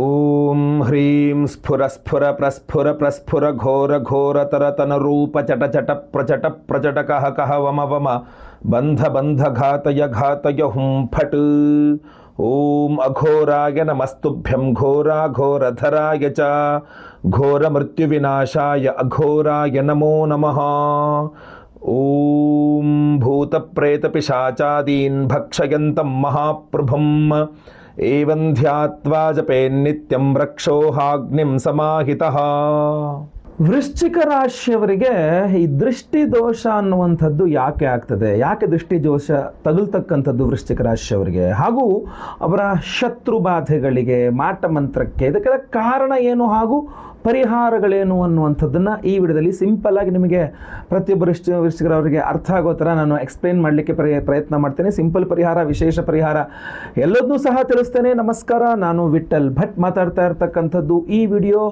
ॐ ह्रीं स्फुरस्फुरप्रस्फुरप्रस्फुरघोरघोरतरतनरूपचटचटप्रचटप्रचटकः कः वम वम। बन्धबन्धघातय घातय हुं फट्। ॐ अघोराय नमस्तुभ्यं घोराघोरधराय च। घोरमृत्युविनाशाय अघोराय नमो नमः। ॐ भूतप्रेतपिशाचादीन् भक्षयन्तं महाप्रभम्। ಏವಂ ಧ್ಯಾತ್ವಾ ಜಪೇನ್ನಿತ್ಯಂ ರಕ್ಷೋಹಾಗ್ನಿಂ ಸಮಾಹಿತಃ ವೃಶ್ಚಿಕ ರಾಶಿಯವರಿಗೆ ಈ ದೃಷ್ಟಿ ದೋಷ ಅನ್ನುವಂಥದ್ದು ಯಾಕೆ ಆಗ್ತದೆ? ಯಾಕೆ ದೃಷ್ಟಿ ದೋಷ ತಗುಲ್ತಕ್ಕಂಥದ್ದು ವೃಶ್ಚಿಕ ರಾಶಿಯವರಿಗೆ ಹಾಗೂ ಅವರ ಶತ್ರು ಬಾಧೆಗಳಿಗೆ ಮಾಟ ಮಂತ್ರಕ್ಕೆ ಇದಕ್ಕೆಲ್ಲ ಕಾರಣ ಏನು? ಹಾಗೂ ಪರಿಹಾರಗಳೇನು ಅನ್ನುವಂಥದ್ದನ್ನು ಈ ವಿಡಿಯೋದಲ್ಲಿ ಸಿಂಪಲ್ ಆಗಿ ನಿಮಗೆ ಪ್ರತಿಯೊಬ್ಬ ವೃಶ್ಚ ಅವರಿಗೆ ಅರ್ಥ ಆಗೋ ಥರ ನಾನು ಎಕ್ಸ್ಪ್ಲೇನ್ ಮಾಡಲಿಕ್ಕೆ ಪ್ರಯ, ಪ್ರಯತ್ನ ಮಾಡ್ತೇನೆ. ಸಿಂಪಲ್ ಪರಿಹಾರ, ವಿಶೇಷ ಪರಿಹಾರ ಎಲ್ಲದನ್ನೂ ಸಹ ತಿಳಿಸ್ತೇನೆ. ನಮಸ್ಕಾರ, ನಾನು ವಿಠಲ್ ಭಟ್ ಮಾತಾಡ್ತಾ ಇರ್ತಕ್ಕಂಥದ್ದು ಈ ವಿಡಿಯೋ.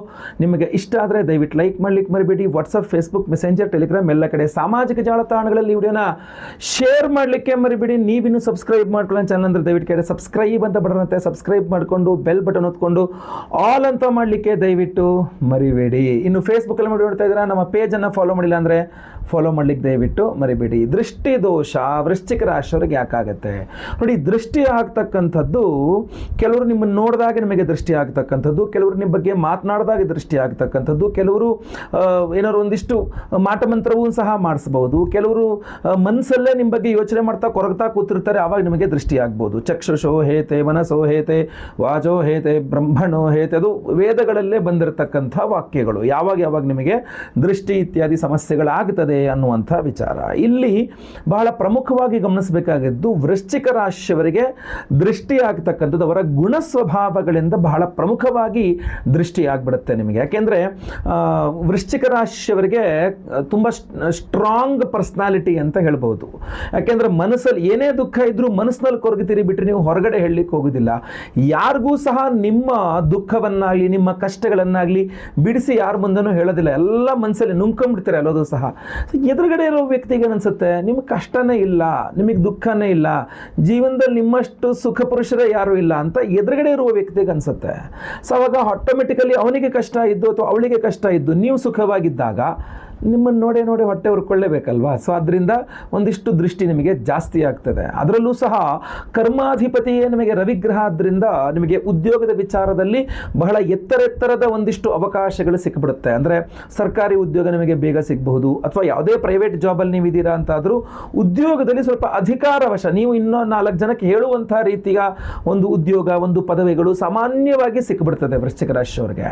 ನಿಮಗೆ ಇಷ್ಟ ಆದರೆ ದಯವಿಟ್ಟು ಲೈಕ್ ಮಾಡ್ಲಿಕ್ಕೆ ಮರಿಬೇಡಿ. ವಾಟ್ಸಪ್ ಫೇಸ್ಬುಕ್ ಮೆಸೆಂಜರ್ ಟೆಲಿಗ್ರಾಮ್ ಎಲ್ಲ ಕಡೆ ಸಾಮಾಜಿಕ ಜಾಲತಾಣಗಳಲ್ಲಿ ವಿಡಿಯೋನ ಶೇರ್ ಮಾಡಲಿಕ್ಕೆ ಮರಿಬೇಡಿ. ನೀವಿನ್ನು ಸಬ್ಸ್ಕ್ರೈಬ್ ಮಾಡ್ಕೊಳ್ಳೋ ಚಾನಲ್ ಅಂದರೆ ದಯವಿಟ್ಟು ಕೇಳಿ. ಸಬ್ಸ್ಕ್ರೈಬ್ ಅಂತ ಬಟನ್ ಸಬ್ಸ್ಕ್ರೈಬ್ ಮಾಡಿಕೊಂಡು ಬೆಲ್ ಬಟನ್ ಹೊತ್ಕೊಂಡು ಆಲ್ ಅಂತ ಮಾಡಲಿಕ್ಕೆ ದಯವಿಟ್ಟು ಮರಿಬೇಡಿ. ಇನ್ನು ಫೇಸ್ಬುಕ್ಕಲ್ಲಿ ಮಾಡಿ ನೋಡ್ತಾ ಇದ್ದೀರಾ? ನಮ್ಮ ಪೇಜನ್ನು ಫಾಲೋ ಮಾಡಿಲ್ಲ ಅಂದರೆ ಫಾಲೋ ಮಾಡ್ಲಿಕ್ಕೆ ದಯವಿಟ್ಟು ಮರಿಬೇಡಿ. ದೃಷ್ಟಿ ದೋಷ ವೃಶ್ಚಿಕ ರಾಶಿಯವರಿಗೆ ಯಾಕಾಗತ್ತೆ? ನೋಡಿ, ದೃಷ್ಟಿ ಆಗ್ತಕ್ಕಂಥದ್ದು ಕೆಲವರು ನಿಮ್ಮನ್ನು ನೋಡಿದಾಗ ನಿಮಗೆ ದೃಷ್ಟಿ ಆಗ್ತಕ್ಕಂಥದ್ದು, ಕೆಲವರು ನಿಮ್ಮ ಬಗ್ಗೆ ಮಾತನಾಡಿದಾಗ ದೃಷ್ಟಿ ಆಗ್ತಕ್ಕಂಥದ್ದು, ಕೆಲವರು ಏನಾದ್ರು ಒಂದಿಷ್ಟು ಮಾಟಮಂತ್ರವೂ ಸಹ ಮಾಡಿಸ್ಬೋದು ಕೆಲವರು ಮನಸ್ಸಲ್ಲೇ ನಿಮ್ಮ ಬಗ್ಗೆ ಯೋಚನೆ ಮಾಡ್ತಾ ಕೊರಗ್ತಾ ಕೂತಿರ್ತಾರೆ ಆವಾಗ ನಿಮಗೆ ದೃಷ್ಟಿ ಆಗ್ಬೋದು. ಚಕ್ಷುಷೋ ಹೇತೆ ಮನಸ್ಸೋ ಹೇತೆ, ವಾಜೋ ಹೇತೆ, ಬ್ರಹ್ಮಣೋ ಹೇತೆ, ಅದು ವೇದಗಳಲ್ಲೇ ಬಂದಿರತಕ್ಕಂಥ ವಾಕ್ಯಗಳು. ಯಾವಾಗ ಯಾವಾಗ ನಿಮಗೆ ದೃಷ್ಟಿ ಇತ್ಯಾದಿ ಸಮಸ್ಯೆಗಳಾಗ್ತದೆ ಅನ್ನುವಂಥ ವಿಚಾರ. ಇಲ್ಲಿ ಬಹಳ ಪ್ರಮುಖವಾಗಿ ಗಮನಿಸಬೇಕಾಗಿದ್ದು ವೃಶ್ಚಿಕ ರಾಶಿಯವರಿಗೆ ದೃಷ್ಟಿ ಆಗ್ತಕ್ಕಂಥದ್ದು ಅವರ ಗುಣ ಸ್ವಭಾವಗಳಿಂದ ಬಹಳ ಪ್ರಮುಖವಾಗಿ ದೃಷ್ಟಿಯಾಗ್ಬಿಡುತ್ತೆ ನಿಮಗೆ. ಯಾಕೆಂದರೆ ವೃಶ್ಚಿಕ ರಾಶಿಯವರಿಗೆ ತುಂಬ ಸ್ಟ್ರಾಂಗ್ ಪರ್ಸ್ನಾಲಿಟಿ ಅಂತ ಹೇಳ್ಬೋದು. ಯಾಕೆಂದರೆ ಮನಸ್ಸಲ್ಲಿ ಏನೇ ದುಃಖ ಇದ್ದರೂ ಮನಸ್ಸಿನಲ್ಲಿ ಕೊರಗುತ್ತೀರಿ ಬಿಟ್ಟರೆ ನೀವು ಹೊರಗಡೆ ಹೇಳಲಿಕ್ಕೆ ಹೋಗೋದಿಲ್ಲ. ಯಾರಿಗೂ ಸಹ ನಿಮ್ಮ ದುಃಖವನ್ನಾಗಲಿ, ನಿಮ್ಮ ಕಷ್ಟಗಳನ್ನಾಗಲಿ ಬಿಡಿಸಿ ಯಾರ ಮುಂದೆನೂ ಹೇಳೋದಿಲ್ಲ. ಎಲ್ಲ ಮನಸ್ಸಲ್ಲಿ ನುಂಕೊಂಡ್ಬಿಡ್ತಾರೆ ಅಲ್ಲೋದು ಸಹ. ಎದುರುಗಡೆ ಇರೋ ವ್ಯಕ್ತಿಗೆ ಅನಿಸುತ್ತೆ ನಿಮಗೆ ಕಷ್ಟನೇ ಇಲ್ಲ, ನಿಮಗೆ ದುಃಖನೇ ಇಲ್ಲ, ಜೀವನದಲ್ಲಿ ನಿಮ್ಮಷ್ಟು ಸುಖ ಪುರುಷರೇ ಯಾರೂ ಇಲ್ಲ ಅಂತ ಎದುರುಗಡೆ ಇರುವ ವ್ಯಕ್ತಿಗೆ ಅನಿಸುತ್ತೆ. ಸೊ ಅವಾಗ ಆಟೋಮೆಟಿಕಲಿ ಅವನಿಗೆ ಕಷ್ಟ ಇದ್ದು ಅಥವಾ ಅವಳಿಗೆ ಕಷ್ಟ ಇದ್ದು ನೀವು ಸುಖವಾಗಿದ್ದಾಗ ನಿಮ್ಮನ್ನು ನೋಡೇ ನೋಡಿ ಹೊಟ್ಟೆ ಹುರ್ಕೊಳ್ಳೇಬೇಕಲ್ವಾ? ಸೊ ಅದರಿಂದ ಒಂದಿಷ್ಟು ದೃಷ್ಟಿ ನಿಮಗೆ ಜಾಸ್ತಿ ಆಗ್ತದೆ. ಅದರಲ್ಲೂ ಸಹ ಕರ್ಮಾಧಿಪತಿಯೇ ನಿಮಗೆ ರವಿಗ್ರಹ ಆದ್ದರಿಂದ ನಿಮಗೆ ಉದ್ಯೋಗದ ವಿಚಾರದಲ್ಲಿ ಬಹಳ ಎತ್ತರೆತ್ತರದ ಒಂದಿಷ್ಟು ಅವಕಾಶಗಳು ಸಿಕ್ಬಿಡುತ್ತೆ. ಅಂದರೆ ಸರ್ಕಾರಿ ಉದ್ಯೋಗ ನಿಮಗೆ ಬೇಗ ಸಿಗಬಹುದು, ಅಥವಾ ಯಾವುದೇ ಪ್ರೈವೇಟ್ ಜಾಬಲ್ಲಿ ನೀವು ಇದ್ದೀರಾ ಅಂತಾದರೂ ಉದ್ಯೋಗದಲ್ಲಿ ಸ್ವಲ್ಪ ಅಧಿಕಾರವಶ, ನೀವು ಇನ್ನೂ ನಾಲ್ಕು ಜನಕ್ಕೆ ಹೇಳುವಂಥ ರೀತಿಯ ಒಂದು ಉದ್ಯೋಗ, ಒಂದು ಪದವಿಗಳು ಸಾಮಾನ್ಯವಾಗಿ ಸಿಕ್ಬಿಡ್ತದೆ ವೃಶ್ಚಿಕ ರಾಶಿಯವರಿಗೆ.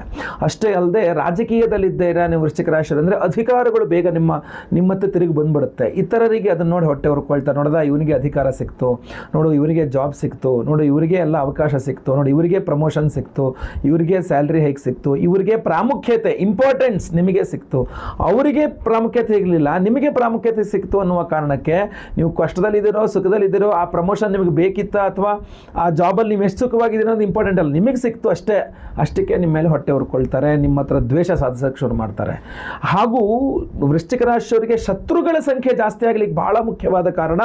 ಅಷ್ಟೇ ಅಲ್ಲದೆ ರಾಜಕೀಯದಲ್ಲಿದ್ದೀರಾ ನೀವು ವೃಶ್ಚಿಕ ರಾಶಿಯವರು ಅಂದರೆ ಅಧಿಕಾರಗಳು ಬೇಗ ನಿಮ್ಮ ನಿಮ್ಮತ್ತ ತಿರುಗಿ ಬಂದ್ಬಿಡುತ್ತೆ. ಇತರರಿಗೆ ಅದನ್ನು ನೋಡಿ ಹೊಟ್ಟೆ ಹೊರ್ಕೊಳ್ತಾರೆ. ನೋಡದ ಇವನಿಗೆ ಅಧಿಕಾರ ಸಿಕ್ತು. ನೋಡು ಇವರಿಗೆ ಜಾಬ್ ಸಿಕ್ತು. ನೋಡು, ಇವರಿಗೆ ಎಲ್ಲ ಅವಕಾಶ ಸಿಕ್ತು. ನೋಡಿ, ಇವರಿಗೆ ಪ್ರಮೋಷನ್ ಸಿಕ್ತು. ಇವರಿಗೆ ಸ್ಯಾಲ್ರಿ ಹೇಗೆ ಸಿಕ್ತು. ಇವರಿಗೆ ಪ್ರಾಮುಖ್ಯತೆ ಇಂಪಾರ್ಟೆನ್ಸ್ ನಿಮಗೆ ಸಿಕ್ತು. ಅವರಿಗೆ ಪ್ರಾಮುಖ್ಯತೆ ಇರಲಿಲ್ಲ. ನಿಮಗೆ ಪ್ರಾಮುಖ್ಯತೆ ಸಿಕ್ತು ಅನ್ನುವ ಕಾರಣಕ್ಕೆ ನೀವು ಕಷ್ಟದಲ್ಲಿದ್ದೀರೋ, ಸುಖದಲ್ಲಿದ್ದೀರೋ, ಆ ಪ್ರಮೋಷನ್ ನಿಮಗೆ ಬೇಕಿತ್ತ ಅಥವಾ ಆ ಜಾಬಲ್ಲಿ ನೀವು ಎಷ್ಟು ಸುಖವಾಗಿದ್ದೀರೋ ಅದು ಇಂಪಾರ್ಟೆಂಟ್ ಅಲ್ಲ. ನಿಮಗೆ ಸಿಕ್ತು ಅಷ್ಟೇ. ಅಷ್ಟಕ್ಕೆ ನಿಮ್ಮ ಮೇಲೆ ಹೊಟ್ಟೆ ಹೊರ್ಕೊಳ್ತಾರೆ. ನಿಮ್ಮ ಹತ್ರ ದ್ವೇಷ ಸಾಧಿಸೋಕ್ಕೆ ಶುರು ಮಾಡ್ತಾರೆ. ಹಾಗೂ ವೃಶ್ಚಿಕ ರಾಶಿಯವರಿಗೆ ಶತ್ರುಗಳ ಸಂಖ್ಯೆ ಜಾಸ್ತಿ ಆಗಲಿಕ್ಕೆ ಬಹಳ ಮುಖ್ಯವಾದ ಕಾರಣ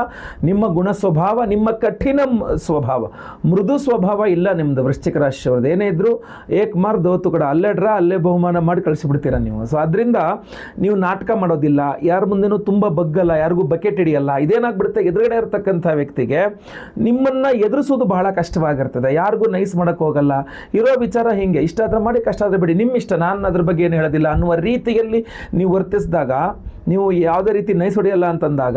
ನಿಮ್ಮ ಗುಣ ಸ್ವಭಾವ, ನಿಮ್ಮ ಕಠಿಣ ಸ್ವಭಾವ. ಮೃದು ಸ್ವಭಾವ ಇಲ್ಲ ನಿಮ್ಮದು ವೃಶ್ಚಿಕ ರಾಶಿಯವ್ರದ್ದು ಏನೇ ಇದ್ದರೂ ಏಕ್ ಮಾರ್ ದೋತು ಕೂಡ ಅಲ್ಲೇ ಡ್ರಾ ಅಲ್ಲೇ ಬಹುಮಾನ ಮಾಡಿ ಕಳಿಸಿಬಿಡ್ತೀರ ನೀವು. ಸೊ ಅದರಿಂದ ನೀವು ನಾಟಕ ಮಾಡೋದಿಲ್ಲ, ಯಾರ ಮುಂದೆನೂ ತುಂಬ ಬಗ್ಗಲ್ಲ, ಯಾರಿಗೂ ಬಕೆಟ್ ಹಿಡಿಯಲ್ಲ, ಇದೇನಾಗ್ಬಿಡುತ್ತೆ? ಎದುರುಗಡೆ ಇರತಕ್ಕಂಥ ವ್ಯಕ್ತಿಗೆ ನಿಮ್ಮನ್ನು ಎದುರಿಸೋದು ಬಹಳ ಕಷ್ಟವಾಗಿರ್ತದೆ. ಯಾರಿಗೂ ನೈಸ್ ಮಾಡೋಕ್ಕೆ ಹೋಗಲ್ಲ. ಇರೋ ವಿಚಾರ ಹಿಂಗೆ. ಇಷ್ಟ ಆದ್ರೆ ಮಾಡಿ, ಕಷ್ಟ ಆದರೆ ಬಿಡಿ. ನಿಮ್ಮ ಇಷ್ಟ ನಾನು ಅದ್ರ ಬಗ್ಗೆ ಏನು ಹೇಳೋದಿಲ್ಲ ಅನ್ನುವ ರೀತಿಯಲ್ಲಿ ನೀವು ವರ್ತಿಸಿದಾಗ ನೀವು ಯಾವುದೇ ರೀತಿ ನೈಸ್ ಹೊಡೆಯಲ್ಲ ಅಂತಂದಾಗ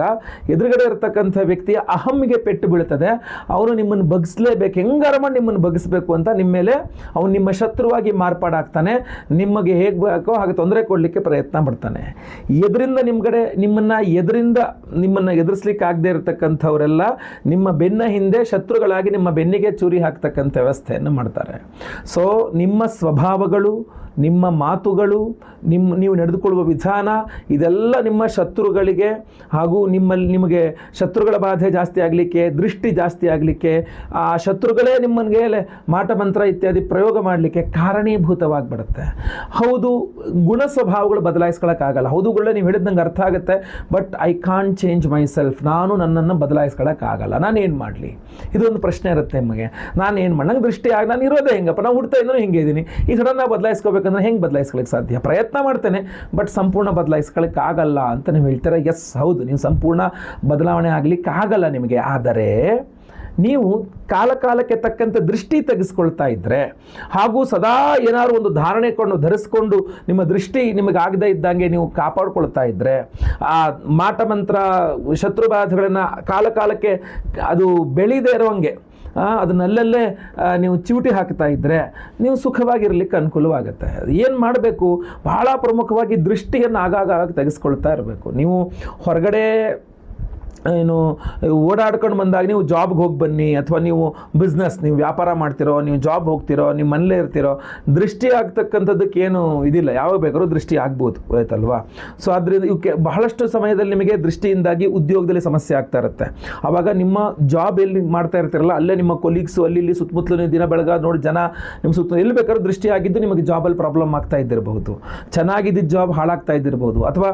ಎದುರುಗಡೆ ಇರತಕ್ಕಂಥ ವ್ಯಕ್ತಿಯ ಅಹಮ್ಮಿಗೆ ಪೆಟ್ಟು ಬೀಳ್ತದೆ. ಅವನು ನಿಮ್ಮನ್ನು ಬಗ್ಸ್ಲೇಬೇಕು. ಹೆಂಗಾರ ಮಾಡಿ ನಿಮ್ಮನ್ನು ಬಗ್ಗಿಸ್ಬೇಕು ಅಂತ ನಿಮ್ಮ ಮೇಲೆ ಅವನು ನಿಮ್ಮ ಶತ್ರುವಾಗಿ ಮಾರ್ಪಾಡಾಗ್ತಾನೆ. ನಿಮಗೆ ಹೇಗೆ ಬೇಕೋ ಹಾಗೆ ತೊಂದರೆ ಕೊಡಲಿಕ್ಕೆ ಪ್ರಯತ್ನ ಮಾಡ್ತಾನೆ ಎದರಿಂದ ನಿಮ್ಗಡೆ ನಿಮ್ಮನ್ನು ಎದುರಿಂದ ನಿಮ್ಮನ್ನು ಎದುರಿಸ್ಲಿಕ್ಕೆ ಆಗದೆ ಇರತಕ್ಕಂಥವರೆಲ್ಲ ನಿಮ್ಮ ಬೆನ್ನ ಹಿಂದೆ ಶತ್ರುಗಳಾಗಿ ನಿಮ್ಮ ಬೆನ್ನಿಗೆ ಚೂರಿ ಹಾಕ್ತಕ್ಕಂಥ ವ್ಯವಸ್ಥೆಯನ್ನು ಮಾಡ್ತಾರೆ. ಸೊ ನಿಮ್ಮ ಸ್ವಭಾವಗಳು ನಿಮ್ಮ ಮಾತುಗಳು ನಿಮ್ಮ ನೀವು ನಡೆದುಕೊಳ್ಳುವ ವಿಧಾನ, ಇದೆಲ್ಲ ನಿಮ್ಮ ಶತ್ರುಗಳಿಗೆ ಹಾಗೂ ನಿಮ್ಮಲ್ಲಿ ನಿಮಗೆ ಶತ್ರುಗಳ ಬಾಧೆ ಜಾಸ್ತಿ ಆಗಲಿಕ್ಕೆ, ದೃಷ್ಟಿ ಜಾಸ್ತಿ ಆಗಲಿಕ್ಕೆ, ಆ ಶತ್ರುಗಳೇ ನಿಮ್ಮನಿಗೆ ಮಾಟ ಮಂತ್ರ ಇತ್ಯಾದಿ ಪ್ರಯೋಗ ಮಾಡಲಿಕ್ಕೆ ಕಾರಣೀಭೂತವಾಗಿಬಿಡುತ್ತೆ. ಹೌದು, ಗುಣ ಸ್ವಭಾವಗಳು ಬದಲಾಯಿಸ್ಕೊಳ್ಳೋಕ್ಕಾಗಲ್ಲ ಹೌದು ನೀವು ಹೇಳಿದಂಗೆ ಅರ್ಥ ಆಗುತ್ತೆ, but I can't change myself ನಾನು ನನ್ನನ್ನು ಬದಲಾಯಿಸ್ಕೊಳ್ಳೋಕ್ಕಾಗಲ್ಲ ನಾನು ಏನು ಮಾಡಲಿ? ಇದೊಂದು ಪ್ರಶ್ನೆ ಇರುತ್ತೆ ನಿಮಗೆ. ನಾನು ಏನು ಮಾಡಿ, ನಂಗೆ ದೃಷ್ಟಿ ಆಗಿ ನಾನು ಇರೋದೇ ಹೆಂಗಪ್ಪ? ನಾನು ಹುಡ್ತಾ ಇದ್ದೂ ಹಿಂಗೆ ಇದ್ದೀನಿ ಈ ಸಡನ್ ನಾವು ಬದಲಾಯಿಸ್ಕೋಬೇಕಂದ್ರೆ ಹೆಂಗೆ ಬದಲಾಯಿಸ್ಕೊಳ್ಳಿಕ್ಕೆ ಸಾಧ್ಯ? ಪ್ರಯತ್ನ ಮಾಡ್ತೇನೆ, ಬಟ್ ಸಂಪೂರ್ಣ ಬದಲಾಯಿಸ್ಕೊಳ್ಳಿಕ್ಕೆ ಆಗಲ್ಲ ಅಂತ ನೀವು ಹೇಳ್ತೀರಾ? ಎಸ್ ಹೌದು. ನೀವು ಸಂಪೂರ್ಣ ಬದಲಾವಣೆ ಆಗಲಿಕ್ಕೆ ಆಗಲ್ಲ ನಿಮಗೆ. ಆದರೆ ನೀವು ಕಾಲಕಾಲಕ್ಕೆ ತಕ್ಕಂತೆ ದೃಷ್ಟಿ ತೆಗೆಸ್ಕೊಳ್ತಾ ಇದ್ದರೆ ಹಾಗೂ ಸದಾ ಏನಾದ್ರು ಒಂದು ಧಾರಣೆ ಕೊಂಡು ಧರಿಸ್ಕೊಂಡು ನಿಮ್ಮ ದೃಷ್ಟಿ ನಿಮಗೆ ಆಗದೇ ಇದ್ದಂಗೆ ನೀವು ಕಾಪಾಡ್ಕೊಳ್ತಾ ಇದ್ದರೆ ಆ ಮಾಟ ಮಂತ್ರ ಶತ್ರುಬಾಧೆಗಳನ್ನು ಕಾಲ ಕಾಲಕ್ಕೆ ಅದು ಬೆಳೀದೇ ಇರೋಂಗೆ ಅದನ್ನಲ್ಲಲ್ಲೇ ಆ, ನೀವು ಚಿವುಟಿ ಹಾಕ್ತಾ ಇದ್ದರೆ ನೀವು ಸುಖವಾಗಿರಲಿಕ್ಕೆ ಅನುಕೂಲವಾಗುತ್ತೆ. ಏನು ಮಾಡಬೇಕು? ಬಹಳ ಪ್ರಮುಖವಾಗಿ ದೃಷ್ಟಿಯನ್ನು ಆಗಾಗ ತೆಗೆಸ್ಕೊಳ್ತಾ ಇರಬೇಕು. ನೀವು ಹೊರಗಡೆ ಏನು, ಓಡಾಡ್ಕೊಂಡು ಬಂದಾಗ ನೀವು ಜಾಬ್ಗೆ ಹೋಗಿ ಬನ್ನಿ, ಅಥವಾ ನೀವು ಬಿಸ್ನೆಸ್ ನೀವು ವ್ಯಾಪಾರ ಮಾಡ್ತಿರೋ, ನೀವು ಜಾಬ್ ಹೋಗ್ತಿರೋ ನಿಮ್ಮ ಮನೇಲೇ ಇರ್ತಿರೋ, ದೃಷ್ಟಿ ಆಗ್ತಕ್ಕಂಥದ್ದಕ್ಕೆ ಏನು ಇದಿಲ್ಲ. ಯಾವಾಗ ಬೇಕಾದ್ರೂ ದೃಷ್ಟಿ ಆಗ್ಬೋದು ಆಯ್ತಲ್ವಾ ಸೊ ಅದರಿಂದ ಇವಕ್ಕೆ ಬಹಳಷ್ಟು ಸಮಯದಲ್ಲಿ ನಿಮಗೆ ದೃಷ್ಟಿಯಿಂದಾಗಿ ಉದ್ಯೋಗದಲ್ಲಿ ಸಮಸ್ಯೆ ಆಗ್ತಾ ಇರುತ್ತೆ. ಆವಾಗ ನಿಮ್ಮ ಜಾಬ್ ಎಲ್ಲಿ ಮಾಡ್ತಾ ಇರ್ತಿರಲ್ಲ, ಅಲ್ಲೇ ನಿಮ್ಮ ಕೊಲೀಗ್ಸು ಅಲ್ಲಿ ಇಲ್ಲಿ ಸುತ್ತಮುತ್ತಲೂ ದಿನ ಬೆಳಗ ನೋಡಿ ಜನ ನಿಮ್ಮ ಸುತ್ತ, ಎಲ್ಲಿ ಬೇಕಾದ್ರೂ ದೃಷ್ಟಿ ಆಗಿದ್ದು ನಿಮಗೆ ಜಾಬಲ್ಲಿ ಪ್ರಾಬ್ಲಮ್ ಆಗ್ತಾ ಇದ್ದಿರಬಹುದು. ಚೆನ್ನಾಗಿದ್ದ ಜಾಬ್ ಹಾಳಾಗ್ತಾ ಇದ್ದಿರಬಹುದು. ಅಥವಾ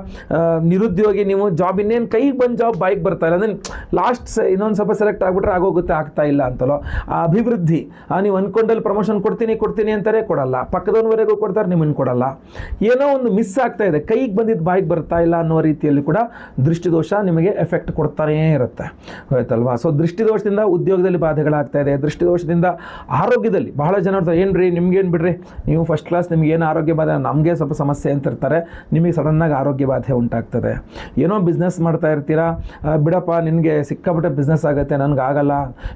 ನಿರುದ್ಯೋಗಿ ನೀವು ಜಾಬ್ ಇನ್ನೇನು ಕೈಗೆ ಬಂದು ಜಾಬ್ ಬಾಯಿಗೆ ಬರ್ತಾ ಇಲ್ಲ. ಅಂದರೆ ಲಾಸ್ಟ್ ಇನ್ನೊಂದು ಸ್ವಲ್ಪ ಸೆಲೆಕ್ಟ್ ಆಗಿಬಿಟ್ರೆ ಆಗೋಗುತ್ತೆ, ಆಗ್ತಾ ಇಲ್ಲ ಅಂತಲೋ. ಆ ಅಭಿವೃದ್ಧಿ ನೀವು ಅಂದ್ಕೊಂಡಲ್ಲಿ ಪ್ರಮೋಷನ್ ಕೊಡ್ತೀನಿ ಕೊಡ್ತೀನಿ ಅಂತಾರೆ ಕೊಡಲ್ಲ. ಪಕ್ಕದವನವರೆಗೂ ಕೊಡ್ತಾರೆ, ನಿಮ್ಮನ್ನು ಕೊಡಲ್ಲ. ಏನೋ ಒಂದು ಮಿಸ್ ಆಗ್ತಾ ಇದೆ. ಕೈಗೆ ಬಂದಿದ್ದು ಬಾಯಿಗೆ ಬರ್ತಾ ಇಲ್ಲ ಅನ್ನೋ ರೀತಿಯಲ್ಲಿ ಕೂಡ ದೃಷ್ಟಿದೋಷ ನಿಮಗೆ ಎಫೆಕ್ಟ್ ಕೊಡ್ತಾನೇ ಇರುತ್ತೆ. ಆಯ್ತಲ್ವಾ? ಸೊ ದೃಷ್ಟಿದೋಷದಿಂದ ಉದ್ಯೋಗದಲ್ಲಿ ಬಾಧೆಗಳಾಗ್ತಾ ಇದೆ. ದೃಷ್ಟಿದೋಷದಿಂದ ಆರೋಗ್ಯದಲ್ಲಿ ಬಹಳ ಜನ ಏನು ರೀ ನಿಮ್ಗೇನು ಬಿಡ್ರಿ? ನೀವು ಫಸ್ಟ್ ಕ್ಲಾಸ್ ನಿಮ್ಗೆ ಏನು ಆರೋಗ್ಯ ಬಾಧೆ? ನಮಗೆ ಸ್ವಲ್ಪ ಸಮಸ್ಯೆ ಅಂತಿರ್ತಾರೆ. ನಿಮಗೆ ಸಡನ್ನಾಗಿ ಆರೋಗ್ಯ ಬಾಧೆ ಉಂಟಾಗ್ತದೆ. ಏನೋ ಬಿಸ್ನೆಸ್ ಮಾಡ್ತಾ ಇರ್ತೀರಾ? ಬಿಡಪ್ಪ, ನಿನಗೆ ಸಿಕ್ಕಾಪಟ್ಟೆ ಬಿಸ್ನೆಸ್ ಆಗುತ್ತೆ, ನನಗೆ ಆಗಲ್ಲ.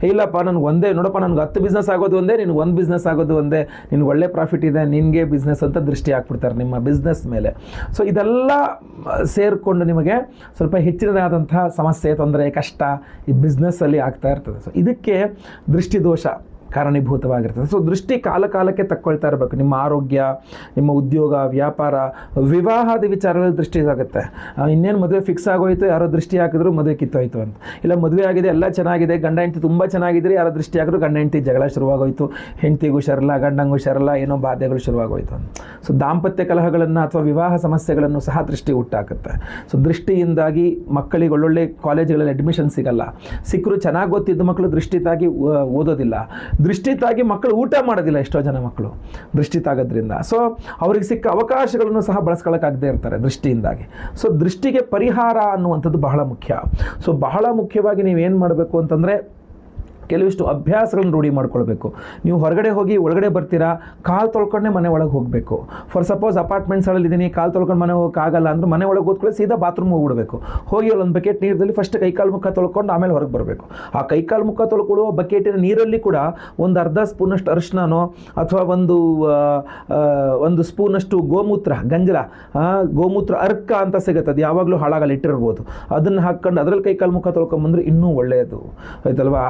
ಇಲ್ಲಪ್ಪ, ನನಗೆ ಒಂದೇ, ನೋಡಪ್ಪ, ನನಗೆ ಹತ್ತು ಬಿಸ್ನೆಸ್ ಆಗೋದು ಒಂದೇ, ನಿನಗೆ ಒಂದು ಬಿಸ್ನೆಸ್ ಆಗೋದು ಒಂದೇ. ನಿನಗೆ ಒಳ್ಳೆ ಪ್ರಾಫಿಟ್ ಇದೆ, ನಿನಗೆ ಬಿಸ್ನೆಸ್ ಅಂತ ದೃಷ್ಟಿ ಹಾಕ್ಬಿಡ್ತಾರೆ ನಿಮ್ಮ ಬಿಸ್ನೆಸ್ ಮೇಲೆ. ಸೊ ಇದೆಲ್ಲ ಸೇರಿಕೊಂಡು ನಿಮಗೆ ಸ್ವಲ್ಪ ಹೆಚ್ಚಿನದಾದಂಥ ಸಮಸ್ಯೆ, ತೊಂದರೆ, ಕಷ್ಟ ಈ ಬಿಸ್ನೆಸ್ಸಲ್ಲಿ ಆಗ್ತಾ ಇರ್ತದೆ. ಸೊ ಇದಕ್ಕೆ ದೃಷ್ಟಿದೋಷ. ಕಾರಣೀಭೂತವಾಗಿರ್ತದೆ. ಸೊ ದೃಷ್ಟಿ ಕಾಲಕಾಲಕ್ಕೆ ತಕ್ಕೊಳ್ತಾ ಇರಬೇಕು. ನಿಮ್ಮ ಆರೋಗ್ಯ, ನಿಮ್ಮ ಉದ್ಯೋಗ, ವ್ಯಾಪಾರ, ವಿವಾಹದ ವಿಚಾರದಲ್ಲಿ ದೃಷ್ಟಿ ಆಗುತ್ತೆ ಇನ್ನೇನು ಮದುವೆ ಫಿಕ್ಸ್ ಆಗೋಯ್ತು, ಯಾರೋ ದೃಷ್ಟಿ ಹಾಕಿದ್ರು ಮದುವೆ ಕಿತ್ತೋಯ್ತು ಅಂತ. ಇಲ್ಲ, ಮದುವೆ ಆಗಿದೆ, ಎಲ್ಲ ಚೆನ್ನಾಗಿದೆ, ಗಂಡ ಹೆಂಡತಿ ತುಂಬ ಚೆನ್ನಾಗಿದ್ರೆ, ಯಾರೋ ದೃಷ್ಟಿ ಹಾಕಿದ್ರು ಗಂಡ ಹೆಂಡತಿ ಜಗಳ ಶುರುವಾಗೋಯ್ತು, ಹೆಂಡತಿಗೂ ಹುಷಾರಲ್ಲ ಗಂಡಂಗೂ ಶರಲ್ಲ, ಏನೋ ಬಾಧೆಗಳು ಶುರುವಾಗೋಯ್ತು ಅಂತ. ಸೊ ದಾಂಪತ್ಯ ಕಲಹಗಳನ್ನು ಅಥವಾ ವಿವಾಹ ಸಮಸ್ಯೆಗಳನ್ನು ಸಹ ದೃಷ್ಟಿ ಹುಟ್ಟಾಕುತ್ತೆ. ಸೊ ದೃಷ್ಟಿಯಿಂದಾಗಿ ಮಕ್ಕಳಿಗೆ ಒಳ್ಳೊಳ್ಳೆ ಕಾಲೇಜ್ಗಳಲ್ಲಿ ಅಡ್ಮಿಷನ್ ಸಿಗಲ್ಲ. ಸಿಕ್ಕರು ಚೆನ್ನಾಗಿ ಗೊತ್ತಿದ್ದ ಮಕ್ಕಳು ದೃಷ್ಟಿತಾಗಿ ಓ- ದೃಷ್ಟಿತಾಗಿ ಮಕ್ಕಳು ಊಟ ಮಾಡೋದಿಲ್ಲ ಎಷ್ಟೋ ಜನ ಮಕ್ಕಳು ದೃಷ್ಟಿ ತಾಗೋದ್ರಿಂದ ಸೊ ಅವ್ರಿಗೆ ಸಿಕ್ಕ ಅವಕಾಶಗಳನ್ನು ಸಹ ಬಳಸ್ಕೊಳ್ಳೋಕ್ಕಾಗದೇ ಇರ್ತಾರೆ ದೃಷ್ಟಿಯಿಂದಾಗಿ. ಸೊ ದೃಷ್ಟಿಗೆ ಪರಿಹಾರ ಅನ್ನುವಂಥದ್ದು ಬಹಳ ಮುಖ್ಯ. ಸೊ ಬಹಳ ಮುಖ್ಯವಾಗಿ ನೀವೇನು ಮಾಡಬೇಕು ಅಂತಂದರೆ ಕೆಲವಿಷ್ಟು ಅಭ್ಯಾಸಗಳನ್ನು ರೂಢಿ ಮಾಡ್ಕೊಳ್ಬೇಕು. ನೀವು ಹೊರಗಡೆ ಹೋಗಿ ಒಳಗಡೆ ಬರ್ತೀರಾ, ಕಾಲು ತೊಳ್ಕೊಂಡೆ ಮನೆ ಒಳಗೆ ಹೋಗಬೇಕು. ಫಾರ್ ಸಪೋಸ್ ಅಪಾರ್ಟ್ಮೆಂಟ್ಸ್ಗಳಲ್ಲಿ ಇದ್ದೀನಿ, ಕಾಲು ತೊಳ್ಕೊಂಡು ಮನೆ ಹೋಗೋಕ್ಕಾಗಲ್ಲ ಅಂದ್ರೆ ಮನೆ ಒಳಗೆ ಕೂತ್ಕೊಳ್ಳಿ ಸೀದಾ ಬಾತ್ರೂಮ್ ಹೋಗ್ಬಿಡಬೇಕು ಹೋಗಿ ಒಂದು ಬಕೆಟ್ ನೀರಲ್ಲಿ ಫಸ್ಟ್ ಕೈಕಾಲು ಮುಖ ತೊಳ್ಕೊಂಡು ಆಮೇಲೆ ಹೊರಗೆ ಬರಬೇಕು. ಆ ಕೈಕಾಲು ಮುಖ ತೊಳ್ಕೊಳ್ಳುವ ಬಕೆಟಿನ ನೀರಲ್ಲಿ ಕೂಡ ಒಂದು ಅರ್ಧ ಸ್ಪೂನಷ್ಟು ಅರಿಶಿನೋ ಅಥವಾ ಒಂದು ಒಂದು ಸ್ಪೂನಷ್ಟು ಗೋಮೂತ್ರ, ಗಂಜಲ ಗೋಮೂತ್ರ ಅರ್ಕ ಅಂತ ಸಿಗುತ್ತೆ. ಅದು ಯಾವಾಗಲೂ ಹಾಳಾಗಲ್ಲ, ಇಟ್ಟಿರ್ಬೋದು. ಅದನ್ನು ಹಾಕ್ಕೊಂಡು ಅದರಲ್ಲಿ ಕೈಕಾಲು ಮುಖ ತೊಳ್ಕೊಂಬಂದ್ರೆ ಇನ್ನೂ ಒಳ್ಳೆಯದು ಆಯ್ತಲ್ವಾ?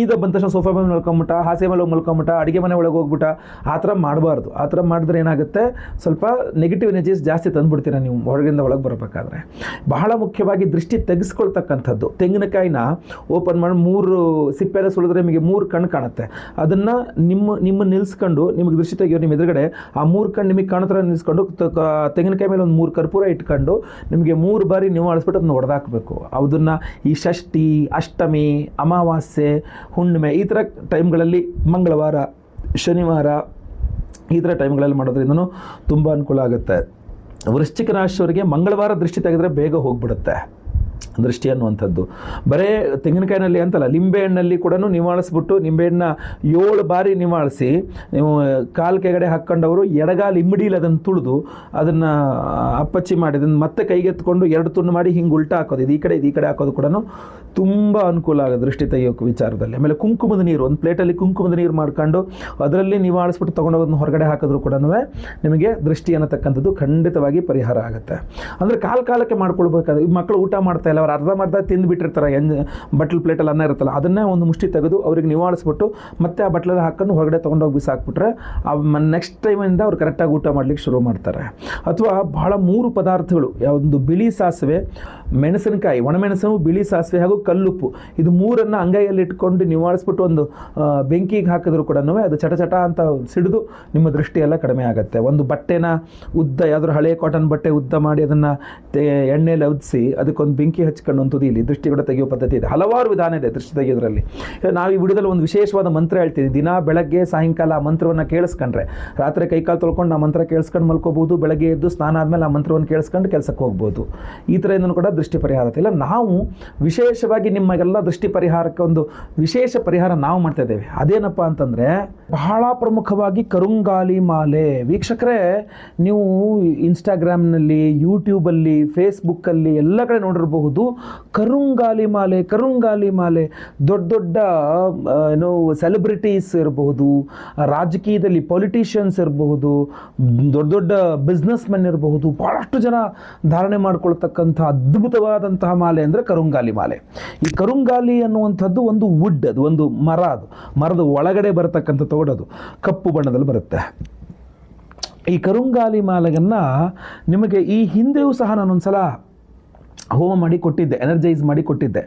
ಸೀದಾ ಬಂದ ತಕ್ಷಣ ಸೋಫಾ ಮೇಲೆ ಮಲ್ಕೊಂಬಿಟ್ಟ ಹಾಸೆ ಮೇಲೆ ಹೋಗಿ ಮಲ್ಕೊಂಬಿಟ್ಟ, ಅಡುಗೆ ಮನೆ ಒಳಗೆ ಹೋಗ್ಬಿಟ್ಟ, ಆ ಥರ ಮಾಡಬಾರ್ದು. ಆ ಥರ ಮಾಡಿದ್ರೆ ಏನಾಗುತ್ತೆ? ಸ್ವಲ್ಪ ನೆಗೆಟಿವ್ ಎನರ್ಜೀಸ್ ಜಾಸ್ತಿ ತಂದುಬಿಡ್ತೀರ ನೀವು ಹೊರಗಿಂದ ಒಳಗೆ ಬರಬೇಕಾದ್ರೆ. ಬಹಳ ಮುಖ್ಯವಾಗಿ ದೃಷ್ಟಿ ತೆಗೆಸ್ಕೊಳ್ತಕ್ಕಂಥದ್ದು. ತೆಂಗಿನಕಾಯಿನ ಓಪನ್ ಮಾಡಿ ಮೂರು ಸಿಪ್ಪೆಲ್ಲ ಸುಳಿದ್ರೆ ನಿಮಗೆ ಮೂರು ಕಣ್ಣು ಕಾಣುತ್ತೆ. ಅದನ್ನು ನಿಮ್ಮ ನಿಮ್ಮ ನಿಲ್ಲಿಸ್ಕೊಂಡು ನಿಮಗೆ ದೃಷ್ಟಿ ತೆಗಿಯೋ ನಿಮ್ಮ ಎದುರುಗಡೆ ಆ ಮೂರು ಕಣ್ಣು ನಿಮಗೆ ಕಾಣೋ ಥರ ನಿಲ್ಲಿಸ್ಕೊಂಡು ತೆಂಗಿನಕಾಯಿ ಮೇಲೆ ಒಂದು ಮೂರು ಕರ್ಪೂರ ಇಟ್ಕೊಂಡು ನಿಮಗೆ ಮೂರು ಬಾರಿ ನೀವು ಅಳಿಸ್ಬಿಟ್ಟು ಅದನ್ನ ಹೊಡೆದಾಕಬೇಕು ಅದನ್ನು ಈ ಷಷ್ಠಿ, ಅಷ್ಟಮಿ, ಅಮಾವಾಸ್ಯೆ ಹುಣ್ಣಿಮೆ, ಈ ಥರ ಟೈಮ್ಗಳಲ್ಲಿ ಮಂಗಳವಾರ, ಶನಿವಾರ ಈ ಥರ ಟೈಮ್ಗಳಲ್ಲಿ ಮಾಡೋದ್ರಿಂದನೂ ತುಂಬ ಅನುಕೂಲ ಆಗುತ್ತೆ. ವೃಶ್ಚಿಕ ರಾಶಿಯವರಿಗೆ ಮಂಗಳವಾರ ದೃಷ್ಟಿ ತೆಗೆದ್ರೆ ಬೇಗ ಹೋಗ್ಬಿಡುತ್ತೆ. ದೃಷ್ಟಿ ಅನ್ನುವಂಥದ್ದು. ಬರೇ ತೆಂಗಿನಕಾಯಿನಲ್ಲಿ ಅಂತಲ್ಲ ಲಿಂಬೆಹಣ್ಣಲ್ಲಿ ಕೂಡ ನಿವಾಳಿಸ್ಬಿಟ್ಟು ನಿಂಬೆಹಣ್ಣ ಏಳು ಬಾರಿ ನಿವಾಳಿಸಿ, ನೀವು ಕಾಲು ಕೆಳಗಡೆ ಹಾಕ್ಕೊಂಡವರು ಎಡಗಾಲು ಇಮ್ಮಡಿಲಿ ಅದನ್ನು ತುಳಿದು ಅದನ್ನು ಅಪ್ಪಚ್ಚಿ ಮಾಡಿ, ಅದನ್ನು ಮತ್ತೆ ಕೈಗೆತ್ಕೊಂಡು ಎರಡು ತುಂಡು ಮಾಡಿ ಹಿಂಗೆ ಉಲ್ಟಾ ಹಾಕೋದು. ಇದು ಈ ಕಡೆ, ಇದು ಈ ಕಡೆ ಹಾಕೋದು ಕೂಡ ತುಂಬ ಅನುಕೂಲ ಆಗುತ್ತೆ ದೃಷ್ಟಿ ತೆಗಿಯೋಕೆ ವಿಚಾರದಲ್ಲಿ. ಆಮೇಲೆ ಕುಂಕುಮದ ನೀರು, ಒಂದು ಪ್ಲೇಟಲ್ಲಿ ಕುಂಕುಮದ ನೀರು ಮಾಡ್ಕೊಂಡು ಅದರಲ್ಲಿ ನಿವಾಳಿಸ್ಬಿಟ್ಟು ತೊಗೊಂಡೋಗೋದನ್ನ ಹೊರಗಡೆ ಹಾಕಿದ್ರು ಕೂಡ ನಿಮಗೆ ದೃಷ್ಟಿ ಅನ್ನತಕ್ಕಂಥದ್ದು ಖಂಡಿತವಾಗಿ ಪರಿಹಾರ ಆಗುತ್ತೆ. ಅಂದರೆ ಕಾಲ ಕಾಲಕ್ಕೆ ಮಾಡ್ಕೊಳ್ಬೇಕಾದ್ರೆ, ಈ ಮಕ್ಕಳು ಊಟ ಮಾಡ್ತಾ ಇಲ್ಲ, ಅವ್ರು ಅರ್ಧ ಮರ್ಧ ತಿಂದು ಬಿಟ್ಟಿರ್ತಾರೆ ಎನ್ ಬಟ್ಲ್ ಪ್ಲೇಟಲ್ಲಿ ಅನ್ನ ಇರುತ್ತಲ್ಲ, ಅದನ್ನೇ ಒಂದು ಮುಷ್ಟಿ ತೆಗೆದು ಅವ್ರಿಗೆ ನಿವಾಳಿಸ್ಬಿಟ್ಟು ಮತ್ತೆ ಆ ಬಟ್ಲಲ್ಲಿ ಹಾಕೊಂಡು ಹೊರಗಡೆ ತೊಗೊಂಡೋಗಿ ಬಿಸಾಕ್ಬಿಟ್ರೆ ನೆಕ್ಸ್ಟ್ ಟೈಮಿಂದ ಅವ್ರು ಕರೆಕ್ಟಾಗಿ ಊಟ ಮಾಡ್ಲಿಕ್ಕೆ ಶುರು ಮಾಡ್ತಾರೆ. ಅಥವಾ ಬಹಳ ಮೂರು ಪದಾರ್ಥಗಳು ಯಾವೊಂದು ಬಿಳಿ ಸಾಸಿವೆ ಮೆಣಸಿನಕಾಯಿ, ಒಣಮೆಣಸು, ಬಿಳಿ ಸಾಸಿವೆ ಹಾಗೂ ಕಲ್ಲುಪ್ಪು. ಇದು ಮೂರನ್ನು ಅಂಗೈಯಲ್ಲಿ ಇಟ್ಕೊಂಡು ನಿವಾರಿಸ್ಬಿಟ್ಟು ಒಂದು ಬೆಂಕಿಗೆ ಹಾಕಿದ್ರು ಕೂಡ ಅದು ಚಟ ಚಟ ಅಂತ ಸಿಡಿದು ನಿಮ್ಮ ದೃಷ್ಟಿಯೆಲ್ಲ ಕಡಿಮೆ ಆಗುತ್ತೆ. ಒಂದು ಬಟ್ಟೆನ ಉದ್ದ, ಯಾವುದಾದ್ರು ಹಳೆ ಕಾಟನ್ ಬಟ್ಟೆ ಉದ್ದ ಮಾಡಿ ಅದನ್ನು ಎಣ್ಣೆಯಲ್ಲಿ ಉದಿಸಿ ಅದಕ್ಕೊಂದು ಬೆಂಕಿ ಹಚ್ಕೊಂಡು ಒಂದು ತುದಿಯಲ್ಲಿ ದೃಷ್ಟಿ ಕೂಡ ತೆಗೆಯೋ ಪದ್ಧತಿ ಇದೆ. ಹಲವಾರು ವಿಧಾನ ಇದೆ ದೃಷ್ಟಿ ತೆಗೆಯೋದ್ರಲ್ಲಿ. ನಾವು ಈ ವಿಡಿಯೋದಲ್ಲಿ ಒಂದು ವಿಶೇಷವಾದ ಮಂತ್ರ ಹೇಳ್ತೀವಿ ದಿನ, ಬೆಳಗ್ಗೆ, ಸಾಯಂಕಾಲ ಆ ಮಂತ್ರವನ್ನು ಕೇಳಿಸ್ಕೊಂಡ್ರೆ. ರಾತ್ರಿ ಕೈಕಾಲು ತೊಳ್ಕೊಂಡು ಆ ಮಂತ್ರ ಕೇಳಿಸ್ಕೊಂಡು ಮಲ್ಕೋಬಹುದು ಬೆಳಗ್ಗೆ ಎದ್ದು ಸ್ನಾನ ಆದಮೇಲೆ ಆ ಮಂತ್ರವನ್ನು ಕೇಳಿಸ್ಕೊಂಡು ಕೆಲಸಕ್ಕೆ ಹೋಗ್ಬೋದು. ಈ ಥರ ಕೂಡ ದೃಷ್ಟಿ ಪರಿಹಾರ ಇಲ್ಲ, ನಾವು ವಿಶೇಷವಾಗಿ ನಿಮಗೆಲ್ಲ ದೃಷ್ಟಿ ಪರಿಹಾರಕ್ಕೆ ಒಂದು ವಿಶೇಷ ಪರಿಹಾರ ನಾವು ಮಾಡ್ತಾ ಇದ್ದೇವೆ. ಅದೇನಪ್ಪ ಅಂತಂದರೆ ಬಹಳ ಪ್ರಮುಖವಾಗಿ ಕರುಂಗಾಲಿ ಮಾಲೆ. ವೀಕ್ಷಕರೇ, ನೀವು ಇನ್ಸ್ಟಾಗ್ರಾಮ್ನಲ್ಲಿ ಯೂಟ್ಯೂಬಲ್ಲಿ ಫೇಸ್ಬುಕ್ಕಲ್ಲಿ ಎಲ್ಲ ಕಡೆ ನೋಡಿರಬಹುದು. ಕರುಂಗಾಲಿ ಮಾಲೆ ಕರುಂಗಾಲಿ ಮಾಲೆ. ದೊಡ್ಡ ದೊಡ್ಡ ಏನು ಸೆಲೆಬ್ರಿಟೀಸ್ ಇರಬಹುದು, ರಾಜಕೀಯದಲ್ಲಿ ಪೊಲಿಟಿಷಿಯನ್ಸ್ ಇರಬಹುದು, ದೊಡ್ಡ ದೊಡ್ಡ ಬಿಸ್ನೆಸ್ ಮೆನ್ ಇರಬಹುದು. ಭಾಳಷ್ಟು ಜನ ಧಾರಣೆ ಮಾಡ್ಕೊಳ್ತಕ್ಕಂಥ ಅದ್ಭುತವಾದಂತಹ ಮಾಲೆ ಅಂದರೆ ಕರುಂಗಾಲಿ ಮಾಲೆ. ಈ ಕರುಂಗಾಲಿ ಅನ್ನುವಂಥದ್ದು ಒಂದು ವುಡ್ ಅದು ಒಂದು ಮರ ಅದು. ಮರದ ಒಳಗಡೆ ಬರತಕ್ಕಂಥ ತೋಡದು ಕಪ್ಪು ಬಣ್ಣದಲ್ಲಿ ಬರುತ್ತೆ. ಈ ಕರುಂಗಾಲಿ ಮಾಲೆಯನ್ನು ನಿಮಗೆ ಈ ಹಿಂದೆಯೂ ಸಹ ನಾನೊಂದ್ಸಲ ಹೋಮ ಮಾಡಿ ಕೊಟ್ಟಿದ್ದೆ ಎನರ್ಜೈಸ್ ಮಾಡಿ ಕೊಟ್ಟಿದ್ದೆ.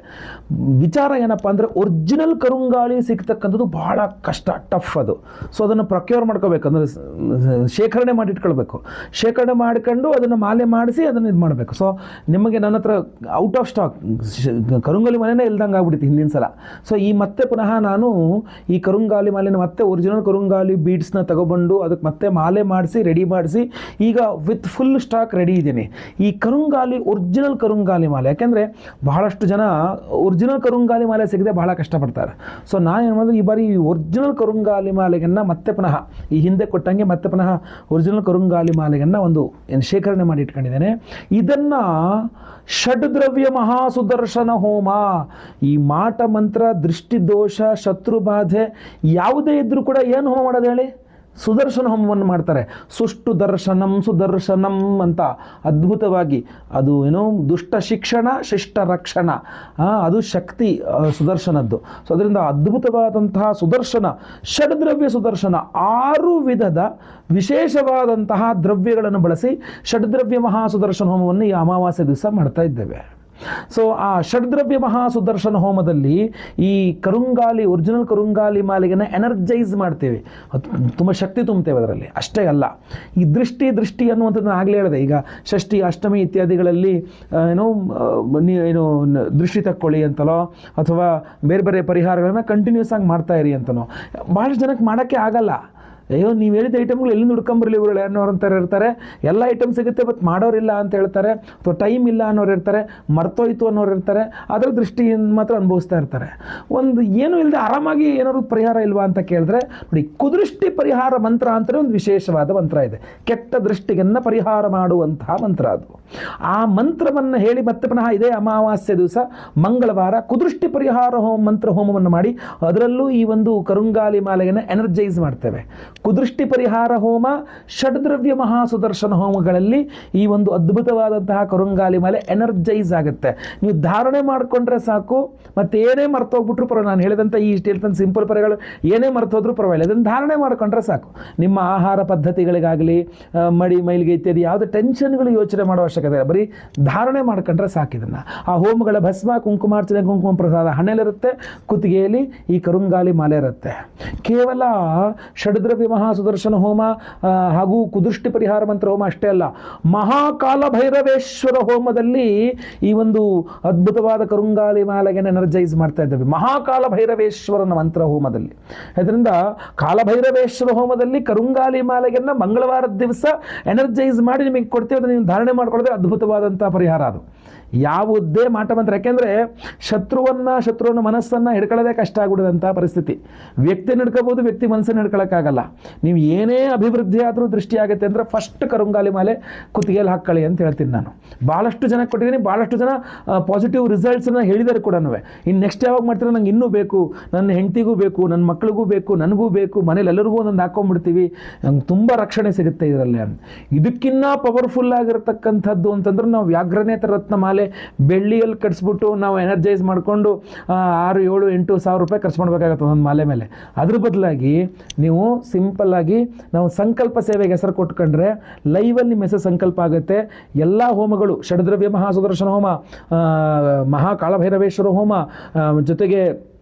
ವಿಚಾರ ಏನಪ್ಪ ಅಂದರೆ ಒರಿಜಿನಲ್ ಕರುಂಗಾಳಿ ಸಿಗ್ತಕ್ಕಂಥದ್ದು ಬಹಳ ಕಷ್ಟ ಟಫ್ ಅದು. ಸೊ ಅದನ್ನು ಪ್ರೊಕ್ಯೂರ್ ಮಾಡ್ಕೋಬೇಕು, ಅಂದರೆ ಶೇಖರಣೆ ಮಾಡಿ ಇಟ್ಕೊಳ್ಬೇಕು. ಶೇಖರಣೆ ಮಾಡ್ಕೊಂಡು ಅದನ್ನು ಮಾಲೆ ಮಾಡಿಸಿ ಅದನ್ನು ಇದು ಮಾಡಬೇಕು. ಸೊ ನಿಮಗೆ ನನ್ನ ಹತ್ರ ಔಟ್ ಆಫ್ ಸ್ಟಾಕ್ ಕರುಂಗಾಲಿ ಮಾಲೆನೇ ಇಲ್ದಂಗೆ ಆಗ್ಬಿಟ್ಟಿತ್ತು ಹಿಂದಿನ ಸಲ. ಸೊ ಈ ಮತ್ತೆ ಪುನಃ ನಾನು ಈ ಕರುಂಗಾಲಿ ಮಾಲೆನ ಮತ್ತೆ ಒರಿಜಿನಲ್ ಕರುಂಗಾಲಿ ಬೀಡ್ಸ್ನ ತಗೊಬಂಡು ಅದಕ್ಕೆ ಮತ್ತೆ ಮಾಲೆ ಮಾಡಿಸಿ ರೆಡಿ ಮಾಡಿಸಿ ಈಗ ವಿತ್ ಫುಲ್ ಸ್ಟಾಕ್ ರೆಡಿ ಇದ್ದೀನಿ. ಈ ಕರುಂಗಾಲಿ ಒರಿಜಿನಲ್ ಕರುಂಗಾಲಿ ಮಾಲೆ. ಯಾಕೆಂದರೆ ಬಹಳಷ್ಟು ಜನ ಒರಿಜಿನಲ್ ಕರುಂಗಾಲಿ ಮಾಲೆ ಸಿಗದೆ ಬಹಳ ಕಷ್ಟಪಡ್ತಾರೆ. ಸೊ ನಾನು ಮಾಡಿದ್ರೆ ಈ ಬಾರಿ ಈ ಒರಿಜಿನಲ್ ಕರುಂಗಾಲಿ ಮಾಲೆಗನ್ನು ಮತ್ತೆ ಪುನಃ, ಈ ಹಿಂದೆ ಕೊಟ್ಟಂಗೆ ಮತ್ತೆ ಪುನಃ ಒರಿಜಿನಲ್ ಕರುಂಗಾಲಿ ಮಾಲೆಗನ್ನು ಒಂದು ಏನು ಶೇಖರಣೆ ಮಾಡಿ ಇಟ್ಕೊಂಡಿದ್ದೇನೆ. ಇದನ್ನು ಷಡ್ದ್ರವ್ಯ ಮಹಾಸುದರ್ಶನ ಹೋಮ, ಈ ಮಾಟ ಮಂತ್ರ ದೃಷ್ಟಿದೋಷ ಶತ್ರುಬಾಧೆ ಯಾವುದೇ ಇದ್ರೂ ಕೂಡ ಏನು ಹೋಮ ಮಾಡೋದು ಹೇಳಿ? ಸುದರ್ಶನ ಹೋಮವನ್ನು ಮಾಡ್ತಾರೆ. ಸುಷ್ಟು ದರ್ಶನಂ, ಸುದರ್ಶನಂ ಅಂತ ಅದ್ಭುತವಾಗಿ. ಅದು ಏನೋ? ದುಷ್ಟ ಶಿಕ್ಷಣ, ಶಿಷ್ಟ ರಕ್ಷಣ. ಅದು ಶಕ್ತಿ ಸುದರ್ಶನದ್ದು. ಸೊ ಅದರಿಂದ ಅದ್ಭುತವಾದಂತಹ ಸುದರ್ಶನ, ಷಡ್ದ್ರವ್ಯ ಸುದರ್ಶನ, ಆರು ವಿಧದ ವಿಶೇಷವಾದಂತಹ ದ್ರವ್ಯಗಳನ್ನು ಬಳಸಿ ಷಡ್ದ್ರವ್ಯ ಮಹಾಸುದರ್ಶನ ಹೋಮವನ್ನು ಈ ಅಮಾವಾಸ್ಯ ದಿವಸ ಮಾಡ್ತಾ ಇದ್ದೇವೆ. ಸೊ ಆ ಷಡ್ದ್ರವ್ಯ ಮಹಾಸುದರ್ಶನ ಹೋಮದಲ್ಲಿ ಈ ಕರುಂಗಾಲಿ ಒರಿಜಿನಲ್ ಕರುಂಗಾಲಿ ಮಾಲಿಗೆನ ಎನರ್ಜೈಸ್ ಮಾಡ್ತೇವೆ. ತುಂಬ ಶಕ್ತಿ ತುಂಬುತ್ತೇವೆ ಅದರಲ್ಲಿ. ಅಷ್ಟೇ ಅಲ್ಲ, ಈ ದೃಷ್ಟಿ ದೃಷ್ಟಿ ಅನ್ನುವಂಥದ್ದು ನಾನು ಆಗಲೇ ಹೇಳಿದೆ. ಈಗ ಷಷ್ಠಿ, ಅಷ್ಟಮಿ ಇತ್ಯಾದಿಗಳಲ್ಲಿ ಏನೋ ಏನು ದೃಷ್ಟಿ ತಕ್ಕೊಳ್ಳಿ ಅಂತಲೋ, ಅಥವಾ ಬೇರೆ ಬೇರೆ ಪರಿಹಾರಗಳನ್ನು ಕಂಟಿನ್ಯೂಸ್ ಆಗಿ ಮಾಡ್ತಾ ಇರಿ ಅಂತನೋ ಭಾಳಷ್ಟು ಜನಕ್ಕೆ ಮಾಡೋಕ್ಕೆ ಆಗಲ್ಲ. ಅಯ್ಯೋ, ನೀವು ಹೇಳಿದ ಐಟಮ್ಗಳು ಎಲ್ಲಿಂದ ಹುಡ್ಕೊಂಬರ್ಲಿ ಇವರು ಅನ್ನೋರು ಅಂತಾರೆ, ಇರ್ತಾರೆ. ಎಲ್ಲ ಐಟಮ್ ಸಿಗುತ್ತೆ ಬಟ್ ಮಾಡೋರಿಲ್ಲ ಅಂತ ಹೇಳ್ತಾರೆ. ಅಥವಾ ಟೈಮ್ ಇಲ್ಲ ಅನ್ನೋರು ಇರ್ತಾರೆ, ಮರ್ತೋಯ್ತು ಅನ್ನೋರು ಇರ್ತಾರೆ. ಅದರ ದೃಷ್ಟಿಯಿಂದ ಮಾತ್ರ ಅನುಭವಿಸ್ತಾ ಇರ್ತಾರೆ. ಒಂದು ಏನು ಇಲ್ಲದೆ ಆರಾಮಾಗಿ ಏನಾದ್ರು ಪರಿಹಾರ ಇಲ್ವಾ ಅಂತ ಕೇಳಿದ್ರೆ, ನೋಡಿ, ಕುದೃಷ್ಟಿ ಪರಿಹಾರ ಮಂತ್ರ ಅಂತಲೇ ಒಂದು ವಿಶೇಷವಾದ ಮಂತ್ರ ಇದೆ. ಕೆಟ್ಟ ದೃಷ್ಟಿಯನ್ನು ಪರಿಹಾರ ಮಾಡುವಂತಹ ಮಂತ್ರ ಅದು. ಆ ಮಂತ್ರವನ್ನು ಹೇಳಿ ಮತ್ತೆ ಪುನಃ ಇದೇ ಅಮಾವಾಸ್ಯೆ ದಿವಸ, ಮಂಗಳವಾರ ಕುದೃಷ್ಟಿ ಪರಿಹಾರ ಹೋಮ, ಮಂತ್ರ ಹೋಮವನ್ನು ಮಾಡಿ, ಅದರಲ್ಲೂ ಈ ಒಂದು ಕರುಂಗಾಲಿ ಮಾಲೆಯನ್ನು ಎನರ್ಜೈಸ್ ಮಾಡ್ತೇವೆ. ಕುದೃಷ್ಟಿ ಪರಿಹಾರ ಹೋಮ, ಷಡ್ದ್ರವ್ಯ ಮಹಾಸುದರ್ಶನ ಹೋಮಗಳಲ್ಲಿ ಈ ಒಂದು ಅದ್ಭುತವಾದಂತಹ ಕರುಂಗಾಲಿ ಮಾಲೆ ಎನರ್ಜೈಸ್ ಆಗುತ್ತೆ. ನೀವು ಧಾರಣೆ ಮಾಡಿಕೊಂಡ್ರೆ ಸಾಕು, ಮತ್ತೆ ಏನೇ ಮರ್ತೋಗ್ಬಿಟ್ರು ಪರವಾಗಿಲ್ಲ. ನಾನು ಹೇಳಿದಂಥ ಈ ಇಷ್ಟು ಹೇಳ್ತಂಥ ಸಿಂಪಲ್ ಪರಗಳು ಏನೇ ಮರ್ತೋದ್ರೂ ಪರವಾಗಿಲ್ಲ. ಅದನ್ನು ಧಾರಣೆ ಮಾಡಿಕೊಂಡ್ರೆ ಸಾಕು. ನಿಮ್ಮ ಆಹಾರ ಪದ್ಧತಿಗಳಿಗಾಗಲಿ ಮಡಿ, ಮೈಲಿಗೆ ಇತ್ಯಾದಿ ಯಾವುದೇ ಟೆನ್ಷನ್ಗಳು ಯೋಚನೆ ಮಾಡೋ ಅವಶ್ಯಕತೆ ಇಲ್ಲ. ಬರೀ ಧಾರಣೆ ಮಾಡ್ಕೊಂಡ್ರೆ ಸಾಕು ಇದನ್ನು. ಆ ಹೋಮಗಳ ಭಸ್ಮ ಕುಂಕುಮಾರ್ಚನೆ ಕುಂಕುಮ ಪ್ರಸಾದ ಹಣೆಲಿರುತ್ತೆ, ಕುತ್ತಿಗೆಯಲ್ಲಿ ಈ ಕರುಂಗಾಲಿ ಮಾಲೆ ಇರುತ್ತೆ. ಕೇವಲ ಷಡ್ದ್ರವ್ಯ ಮಹಾಸುದರ್ಶನ ಹೋಮ ಹಾಗೂ ಕುದೃಷ್ಟಿ ಪರಿಹಾರ ಮಂತ್ರ ಹೋಮ ಅಷ್ಟೇ ಅಲ್ಲ. ಮಹಾಕಾಲ ಭೈರವೇಶ್ವರ ಹೋಮದಲ್ಲಿ ಈ ಒಂದು ಅದ್ಭುತವಾದ ಕರುಂಗಾಲಿ ಮಾಲೆಗೆ ಎನರ್ಜೈಸ್ ಮಾಡ್ತಾ ಇದ್ದೇವೆ. ಮಹಾಕಾಲ ಭೈರವೇಶ್ವರನ ಮಂತ್ರ ಹೋಮದಲ್ಲಿ. ಅದರಿಂದ ಕಾಲಭೈರವೇಶ್ವರ ಹೋಮದಲ್ಲಿ ಕರುಂಗಾಲಿ ಮಾಲೆಗೆನ್ನ ಮಂಗಳವಾರದ ದಿವಸ ಎನರ್ಜೈಸ್ ಮಾಡಿ ನಿಮಗೆ ಕೊಡ್ತೀವಿ, ಅದನ್ನು ನೀವು ಧಾರಣೆ ಮಾಡ್ಕೊಳ್ಳೋದೇ ಅದ್ಭುತವಾದಂಥ ಪರಿಹಾರ ಅದು. ಯಾವುದೇ ಮಾಟ ಮಂತ್ರ ಯಾಕೆಂದರೆ ಶತ್ರುವನ್ನ ಶತ್ರುವನ್ನ ಮನಸ್ಸನ್ನು ಹಿಡ್ಕೊಳ್ಳೋದೇ ಕಷ್ಟ ಆಗ್ಬಿಡೋದಂಥ ಪರಿಸ್ಥಿತಿ. ವ್ಯಕ್ತಿನ ಹಿಡ್ಕೋಬೋದು, ವ್ಯಕ್ತಿ ಮನಸ್ಸನ್ನು ಹಿಡ್ಕೊಳ್ಳೋಕ್ಕಾಗಲ್ಲ ನೀವು ಏನೇ ಅಭಿವೃದ್ಧಿ ಆದರೂ ದೃಷ್ಟಿ ಆಗುತ್ತೆ ಅಂದರೆ ಫಸ್ಟ್ ಕರುಂಗಾಲಿ ಮಾಲೆ ಕುತ್ತಿಗೆಯಲ್ಲಿ ಹಾಕ್ಕೊಳ್ಳಿ ಅಂತ ಹೇಳ್ತೀನಿ ನಾನು. ಭಾಳಷ್ಟು ಜನ ಕೊಟ್ಟಿದ್ದೀನಿ ಭಾಳಷ್ಟು ಜನ ಪಾಸಿಟಿವ್ ರಿಸಲ್ಟ್ಸನ್ನು ಹೇಳಿದ್ದಾರೆ ಕೂಡ ಇನ್ನು ನೆಕ್ಸ್ಟ್ ಯಾವಾಗ ಮಾಡ್ತೀರ ನಂಗೆ ಇನ್ನೂ ಬೇಕು. ನನ್ನ ಹೆಂಡತಿಗೂ ಬೇಕು, ನನ್ನ ಮಕ್ಳಿಗೂ ಬೇಕು, ನನಗೂ ಬೇಕು ಮನೇಲಿ ಎಲ್ಲರಿಗೂ ಒಂದೊಂದು ಹಾಕೊಂಡ್ಬಿಡ್ತೀವಿ ನಂಗೆ ತುಂಬ ರಕ್ಷಣೆ ಸಿಗುತ್ತೆ ಇದರಲ್ಲಿ ಇದಕ್ಕಿನ್ನ ಪವರ್ಫುಲ್ ಆಗಿರತಕ್ಕಂಥದ್ದು ಅಂತಂದ್ರೆ ನಾವು ವ್ಯಾಘ್ರನೇತ ರತ್ನ ಮಾಲೆ ಬೆಳ್ಳಿಯಲ್ಲಿ ಕಟ್ಸ್ಬಿಟ್ಟು ನಾವು ಎನರ್ಜೈಸ್ ಮಾಡಿಕೊಂಡು ಆರು, ಏಳು, ಎಂಟು ಸಾವಿರ ರೂಪಾಯಿ ಖರ್ಚು ಮಾಡಬೇಕಾಗತ್ತೆ ಒಂದು ಮಾಲೆ ಮೇಲೆ. ಅದ್ರ ಬದಲಾಗಿ ನೀವು ಸಿಂಪಲ್ಲಾಗಿ ನಾವು ಸಂಕಲ್ಪ ಸೇವೆಗೆ ಹೆಸರು ಕೊಟ್ಕೊಂಡ್ರೆ ಲೈವಲ್ಲಿ ನಿಮ್ಮ ಹೆಸರು ಸಂಕಲ್ಪ ಆಗುತ್ತೆ. ಎಲ್ಲ ಹೋಮಗಳು, ಷಡದ್ರವ್ಯ ಮಹಾಸುದರ್ಶನ ಹೋಮ ಮಹಾಕಾಳಭೈರವೇಶ್ವರ ಹೋಮ ಜೊತೆಗೆ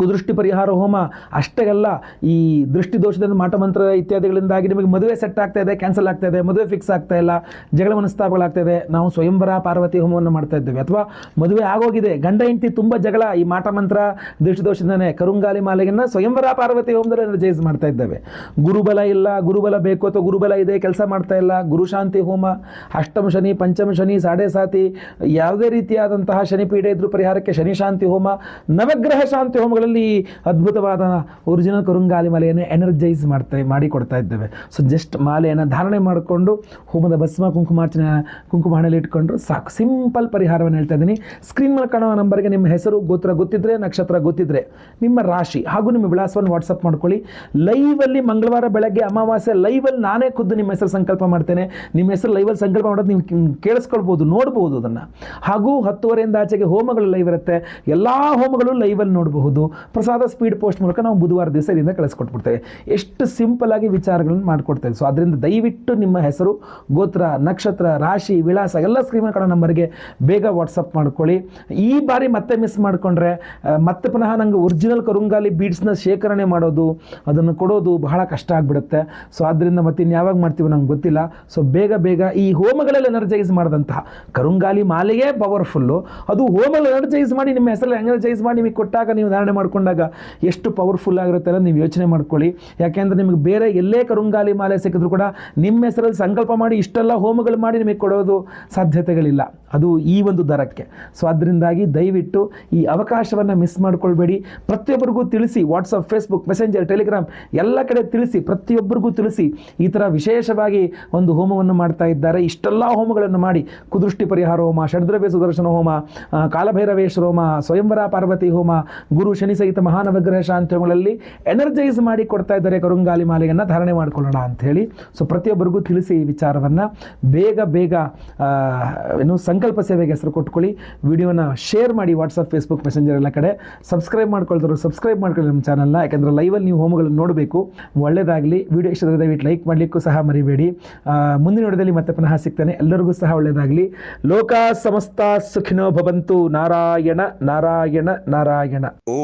ಕುದೃಷ್ಟಿ ಪರಿಹಾರ ಹೋಮ ಅಷ್ಟೇ ಅಲ್ಲ ಈ ದೃಷ್ಟಿ ದೋಷದಿಂದ ಮಾಟಮಂತ್ರ ಇತ್ಯಾದಿಗಳಿಂದಾಗಿ ನಿಮಗೆ ಮದುವೆ ಸೆಟ್ ಆಗ್ತಾ ಇದೆ ಕ್ಯಾನ್ಸಲ್ ಆಗ್ತಾ ಇದೆ, ಮದುವೆ ಫಿಕ್ಸ್ ಆಗ್ತಾ ಇಲ್ಲ, ಜಗಳ ಮನಸ್ತಾಪಗಳಾಗ್ತಾ ಇದೆ. ನಾವು ಸ್ವಯಂವರ ಪಾರ್ವತಿ ಹೋಮವನ್ನು ಮಾಡ್ತಾ ಇದ್ದೇವೆ. ಅಥವಾ ಮದುವೆ ಆಗೋಗಿದೆ, ಗಂಡ ಹೆಂಡತಿ ತುಂಬ ಜಗಳ, ಈ ಮಾಟಮಂತ್ರ ದೃಷ್ಟಿ ದೋಷದಿಂದನೇ ಕರುಂಗಾಲಿ ಮಾಲೆಯನ್ನು ಸ್ವಯಂವರ ಪಾರ್ವತಿ ಹೋಮದಲ್ಲಿ ಎನರ್ಜೈಸ್ ಮಾಡ್ತಾ ಇದ್ದೇವೆ. ಗುರುಬಲ ಇಲ್ಲ, ಗುರುಬಲ ಬೇಕು ಅಥವಾ ಗುರುಬಲ ಇದೆ, ಕೆಲಸ ಮಾಡ್ತಾ ಇಲ್ಲ ಗುರುಶಾಂತಿ ಹೋಮ, ಅಷ್ಟಮ ಶನಿ, ಪಂಚಮ ಶನಿ, ಸಾಡೆ ಸಾತಿ, ಯಾವುದೇ ರೀತಿಯಾದಂತಹ ಶನಿ ಪೀಡೆ ಇದ್ರೂ ಪರಿಹಾರಕ್ಕೆ ಶನಿ ಶಾಂತಿ ಹೋಮ, ನವಗ್ರಹ ಶಾಂತಿ ಹೋಮಗಳಲ್ಲಿ ಅದ್ಭುತವಾದ ಒರಿಜಿನಲ್ ಕರುಂಗಾಲಿ ಮಾಲೆಯನ್ನು ಎನರ್ಜೈಸ್ ಮಾಡ್ತಾ, ಮಾಡಿಕೊಡ್ತಾ ಇದ್ದೇವೆ. ಸೊ ಜಸ್ಟ್ ಮಾಲೆಯನ್ನು ಧಾರಣೆ ಮಾಡಿಕೊಂಡು ಹೋಮದ ಭಸ್ಮ ಕುಂಕುಮಾರ್ಚನೆ ಕುಂಕುಮ ಹಣೆಯಲ್ಲಿ ಇಟ್ಕೊಂಡ್ರು ಸಾಕು. ಸಿಂಪಲ್ ಪರಿಹಾರವನ್ನು ಹೇಳ್ತಾ ಇದ್ದೀನಿ. ಸ್ಕ್ರೀನ್ ಮೇಲೆ ಕಾಣುವ ನಂಬರ್ಗೆ ನಿಮ್ಮ ಹೆಸರು, ಗೋತ್ರ ಗೊತ್ತಿದ್ರೆ, ನಕ್ಷತ್ರ ಗೊತ್ತಿದ್ರೆ, ನಿಮ್ಮ ರಾಶಿ ಹಾಗೂ ನಿಮ್ಮ ವಿಳಾಸವನ್ನು ವಾಟ್ಸಪ್ ಮಾಡ್ಕೊಳ್ಳಿ. ಲೈವಲ್ಲಿ ಮಂಗಳವಾರ ಬೆಳಗ್ಗೆ ಅಮಾವಾಸ್ಯೆ ಲೈವಲ್ಲಿ ನಾನೇ ಖುದ್ದು ನಿಮ್ಮ ಹೆಸರು ಸಂಕಲ್ಪ ಮಾಡ್ತೇನೆ. ನಿಮ್ಮ ಹೆಸರು ಲೈವಲ್ಲಿ ಸಂಕಲ್ಪ ಮಾಡೋದು ನೀವು ಕೇಳಿಸ್ಕೊಳ್ಬೋದು, ನೋಡ್ಬೋದು ಅದನ್ನು. ಹಾಗೂ ಹತ್ತುವರೆಯಿಂದ ಆಚೆಗೆ ಹೋಮಗಳು ಲೈವ್ ಇರುತ್ತೆ. ಎಲ್ಲ ಹೋಮಗಳು ಲೈವಲ್ಲಿ ನೋಡಬಹುದು. ಪ್ರಸಾದ ಸ್ಪೀಡ್ ಪೋಸ್ಟ್ ಮೂಲಕ ನಾವು ಬುಧವಾರ ದಿವಸ ಇದರಿಂದ ಕಳಿಸ್ಕೊಟ್ಬಿಡ್ತೇವೆ. ಎಷ್ಟು ಸಿಂಪಲ್ ಆಗಿ ವಿಚಾರಗಳನ್ನು ಮಾಡಿಕೊಡ್ತೇವೆ. ಸೊ ಅದರಿಂದ ದಯವಿಟ್ಟು ನಿಮ್ಮ ಹೆಸರು, ಗೋತ್ರ, ನಕ್ಷತ್ರ, ರಾಶಿ, ವಿಳಾಸ ಎಲ್ಲ ಸ್ಕ್ರೀನ್ ಕಡೆ ನಂಬರ್ಗೆ ಬೇಗ ವಾಟ್ಸಪ್ ಮಾಡ್ಕೊಳ್ಳಿ. ಈ ಬಾರಿ ಮತ್ತೆ ಮಿಸ್ ಮಾಡಿಕೊಂಡ್ರೆ ಮತ್ತೆ ಪುನಃ ನಂಗೆ ಒರಿಜಿನಲ್ ಕರುಂಗಾಲಿ ಬೀಡ್ಸ್ನ ಶೇಖರಣೆ ಮಾಡೋದು, ಅದನ್ನು ಕೊಡೋದು ಬಹಳ ಕಷ್ಟ ಆಗಿಬಿಡುತ್ತೆ. ಸೊ ಆದ್ದರಿಂದ ಮತ್ತೆ ಇನ್ನು ಯಾವಾಗ ಮಾಡ್ತೀವಿ ನಂಗೆ ಗೊತ್ತಿಲ್ಲ. ಸೊ ಬೇಗ ಬೇಗ ಈ ಹೋಮಗಳಲ್ಲಿ ಎನರ್ಜೈಸ್ ಮಾಡಿದಂತಹ ಕರುಂಗಾಲಿ ಮಾಲೆಯೇ ಪವರ್ಫುಲ್ಲು ಅದು ಹೋಮಲ್ಲಿ ಎನರ್ಜೈಸ್ ಮಾಡಿ ನಿಮ್ಮ ಹೆಸರಲ್ಲಿ ಎನರ್ಜೈಸ್ ಮಾಡಿ ನಿಮಗೆ ಕೊಟ್ಟಾಗ ನೀವು ಧಾರಣೆ ಮಾಡ್ಕೊಂಡಾಗ ಎಷ್ಟು ಪವರ್ಫುಲ್ ಆಗಿರುತ್ತೆ ಅನ್ನೋದು ನೀವು ಯೋಚನೆ ಮಾಡ್ಕೊಳ್ಳಿ. ಯಾಕೆಂದರೆ ನಿಮಗೆ ಬೇರೆ ಎಲ್ಲೇ ಕರುಂಗಾಲಿ ಮಾಲೆ ಸಿಕ್ಕಿದ್ರು ಕೂಡ ನಿಮ್ಮ ಹೆಸರಲ್ಲಿ ಸಂಕಲ್ಪ ಮಾಡಿ ಇಷ್ಟೆಲ್ಲ ಹೋಮಗಳು ಮಾಡಿ ನಿಮಗೆ ಕೊಡೋದು ಸಾಧ್ಯತೆಗಳಿಲ್ಲ. ಅದು ಈ ಒಂದು ದರಕ್ಕೆ. ಸೊ ಅದರಿಂದಾಗಿ ದಯವಿಟ್ಟು ಈ ಅವಕಾಶವನ್ನು ಮಿಸ್ ಮಾಡ್ಕೊಳ್ಬೇಡಿ. ಪ್ರತಿಯೊಬ್ಬರಿಗೂ ತಿಳಿಸಿ ವಾಟ್ಸಪ್ ಫೇಸ್ಬುಕ್ ಮೆಸೆಂಜರ್ ಟೆಲಿಗ್ರಾಮ್ ಎಲ್ಲ ಕಡೆ ತಿಳಿಸಿ, ಪ್ರತಿಯೊಬ್ಬರಿಗೂ ತಿಳಿಸಿ ಈ ಥರ ವಿಶೇಷವಾಗಿ ಒಂದು ಹೋಮವನ್ನು ಮಾಡ್ತಾ ಇದ್ದಾರೆ. ಇಷ್ಟೆಲ್ಲ ಹೋಮಗಳನ್ನು ಮಾಡಿ ಕುದೃಷ್ಟಿ ಪರಿಹಾರ ಹೋಮ, ಷಡ್ದ್ರವ್ಯ ಸುದರ್ಶನ ಹೋಮ ಕಾಲಭೈರವೇಶ್ವರ ಹೋಮ, ಸ್ವಯಂವರ ಪಾರ್ವತಿ ಹೋಮ, ಗುರು ಶನಿ ಸಹಿತ ಮಹಾನವಗ್ರಹ ಶಾಂತಿಗಳಲ್ಲಿ ಎನರ್ಜೈಸ್ ಮಾಡಿ ಕೊಡ್ತಾ ಇದ್ದಾರೆ ಕರುಂಗಾಲಿ ಮಾಲೆಯನ್ನು ಧಾರಣೆ ಮಾಡಿಕೊಳ್ಳೋಣ ಅಂಥೇಳಿ ಸೊ ಪ್ರತಿಯೊಬ್ಬರಿಗೂ ತಿಳಿಸಿ ಈ ವಿಚಾರವನ್ನು. ಬೇಗ ಬೇಗ ಏನು ಸಂಕಲ್ಪ ಸೇವೆಗೆ ಹೆಸರು ಕೊಟ್ಕೊಳ್ಳಿ ವಿಡಿಯೋನ ಶೇರ್ ಮಾಡಿ ವಾಟ್ಸಪ್ ಫೇಸ್ಬುಕ್ ಮೆಸೆಂಜರ್ ಎಲ್ಲ ಕಡೆ. ಸಬ್ಸ್ಕ್ರೈಬ್ ಮಾಡ್ಕೊಳ್ತಾರೆ ಸಬ್ಸ್ಕ್ರೈಬ್ ಮಾಡ್ಕೊಳ್ಳಿ ನಮ್ಮ ಚಾನಲ್ನ ಯಾಕಂದರೆ ಲೈವಲ್ಲಿ ನೀವು ಹೋಮಗಳನ್ನು ನೋಡಬೇಕು. ಒಳ್ಳೆಯದಾಗಲಿ ವಿಡಿಯೋ ಇಷ್ಟದ ದಯವಿಟ್ಟು ಲೈಕ್ ಮಾಡಲಿಕ್ಕೂ ಸಹ ಮರಿಬೇಡಿ. ಮುಂದಿನ ವಿಡಿಯೋದಲ್ಲಿ ಮತ್ತೆ ಪುನಃ ಸಿಗ್ತಾನೆ. ಎಲ್ಲರಿಗೂ ಸಹ ಒಳ್ಳೆಯದಾಗಲಿ ಲೋಕ ಸಮಸ್ತ ಸುಖಿನೋ ಭವಂತು. ನಾರಾಯಣ ನಾರಾಯಣ ನಾರಾಯಣ.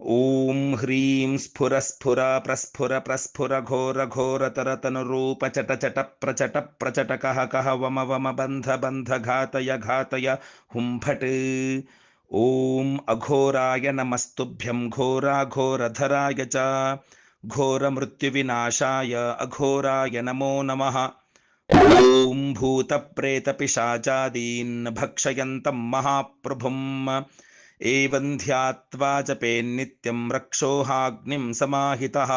ॐ ह्रीं स्फुर स्फुर प्रस्फुर प्रस्फुर घोर घोर तरतन रूप चट चट प्रचट प्रचट कह कह वम वम बन्ध बन्ध घातय घातय हुं फट् ॐ अघोराय नमस्तुभ्यं घोराघोरधराय च। घोरमृत्युविनाशाय अघोराय नमो नमः। ॐ भूतप्रेतपिशाचादीन् भक्षयन्तं महाप्रभुम्। एवं ध्यात्वा जपेन्नित्यं रक्षोहाग्निं समाहितः